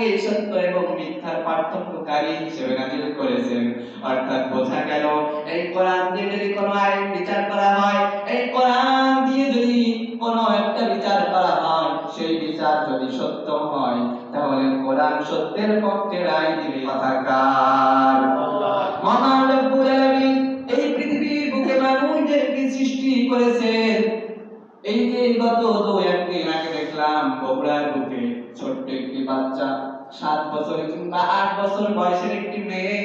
কোরআনকে সত্য এবং মিথ্যার পার্থক্যকারী হিসেবে নাজিল করেছেন। অর্থাৎ বোঝা গেল, এই কোরআন দিয়ে যদি কোনো আইন বিচার করা হয়, এই কোরআন দিয়ে যদি কোনো একটা বিচার করা হয়, সেই বিচার যদি সত্য হয়, তাহলে কোরআন সত্যের পক্ষে রায় দিবে কথাকার। মহান রব্বুল আলামিন এই পৃথিবীর বুকে মানুষদেরকে সৃষ্টি করেছেন। এই যে গত দু একদিন আগে দেখলাম, বগুড়ার বুকে ছোট্ট একটি বাচ্চা, সাত বছর কিংবা আট বছর বয়সের একটি মেয়ে,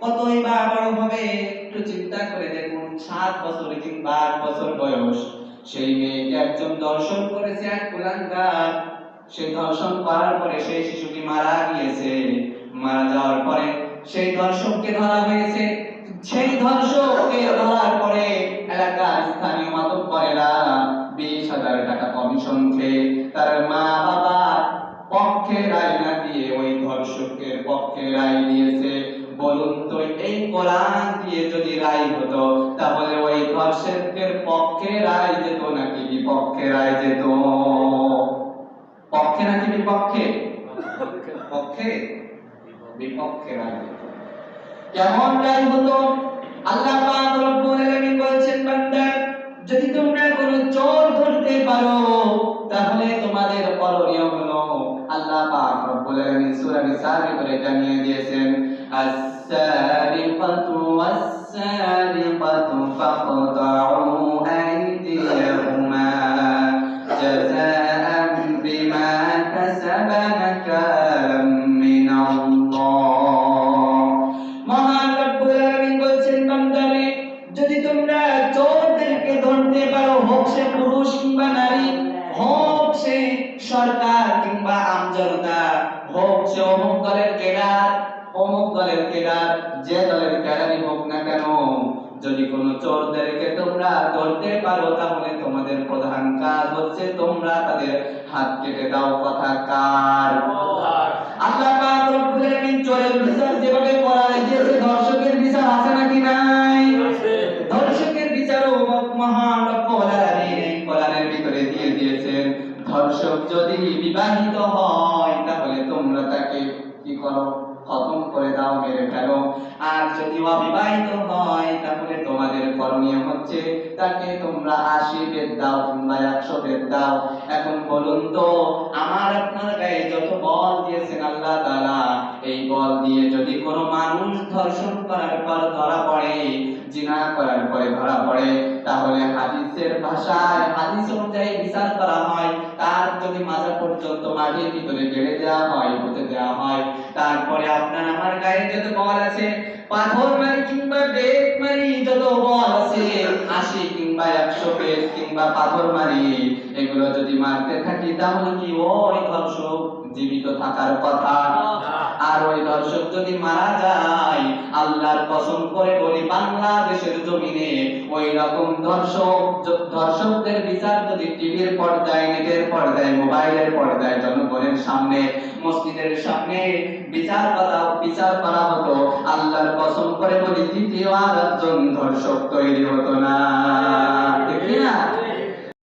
কতই বা বড় হবে একটু চিন্তা করে দেখুন, সাত বছর কিংবা আট বছর বয়স। সেই মেয়েকে একজন দর্শন করেছে এক কুলাঙ্গার। সেই ধর্ষণ করার পরে সেই শিশুটি মারা গিয়েছে। মারা যাওয়ার পরে সেই ধর্ষককে ধরা হয়েছে। সেই ধর্ষককে ধরার ধর্ষকের পক্ষে রায় দিয়েছে। বলুন তো, এই কোরআন দিয়ে যদি রায় হতো, তাহলে ওই ধর্ষকের পক্ষে রায় যেত নাকি বিপক্ষে রায় যেত? পক্ষে নাকি বিপক্ষে? পক্ষে। বিপক্ষে রায় যেত। কেমন রায় হতো? আল্লাহ পাক রব্বুল আলামিন বলছেন, বান্দা, যদি তোমরা কোন চোর ধরতে পারো, তাহলে তোমাদের করণীয় হলো আল্লাহ পাক আলামিন সূরা নিসার করে জানিয়ে দিয়েছেন as-sariqatu was-sariqatu faqta'u aydiyahuma jazaa'an bima kasaba nakalan min মহান রব্বুল আলামিন বলছেন, বান্দারে, যদি তোমরা চোরদেরকে ধরতে পারো, হোক সে পুরুষ কিংবা নারী, হোক সে সরকার কিংবা আমজনতা সে অমুক দলের কেডার অমুক দলের কেডার যে দলের কেডারই হোক না কেন যদি কোনো চোরদেরকে তোমরা ধরতে পারো তাহলে তোমাদের প্রধান কাজ হচ্ছে তোমরা তাদের হাত কেটে দাও কথা কার? আল্লাহ পাক রব্বুল আলামিন চোরের বিচার যেভাবে দিয়েছে ধর্ষকের বিচার আছে নাকি নাই? ধর্ষকের বিচারও মহান রব্বুল আলামিন এই কোরআনের ভিতরে দিয়ে দিয়েছেন। ধর্ষক যদি বিবাহিত হয় কি করো খতম করে দাও মেরে ফেলো। আর যদি অবিবাহিত হয়, তাহলে তোমাদের করণীয় হচ্ছে তাকে তোমরা আশি বেদ দাও, কিংবা একশো বেদ দাও। এখন বলুন তো, আমার আপনার গায়ে যত বল দিয়েছেন আল্লাহ তালা এই বল দিয়ে যদি কোনো মানুষ ধর্ষণ করার পর ধরা পড়ে জিনা করার পরে ধরা পড়ে, তাহলে হাদিসের ভাষায়, হাদিস অনুযায়ী বিচার করা হয়। তার যদি মাজা পর্যন্ত মাটির ভিতরে গেড়ে দেওয়া হয় হতে দেওয়া হয়, তারপরে আপনার আমার গায়ে যত বল আছে, পাথর মারি কিংবা বেত মারি যত বল আছে, আশি কিংবা একশো বেত কিংবা পাথর মারি, এগুলো যদি মারতে থাকি, তাহলে কি ওই ধর্ষক জীবিত থাকার কথা। আর ওই দর্শক যদি মারা যায় আল্লাহর কসম করে বলি বাংলাদেশের জমিনে ওই রকম দর্শক দর্শকদের বিচার যদি টিভির পর্দায় নেটের পর্দায় মোবাইলের পর্দায় জনগণের সামনে মসজিদের সামনে বিচার করা বিচার করা হতো আল্লাহর কসম করে বলি দ্বিতীয় আর একজন দর্শক তৈরি হতো না। ঠিক না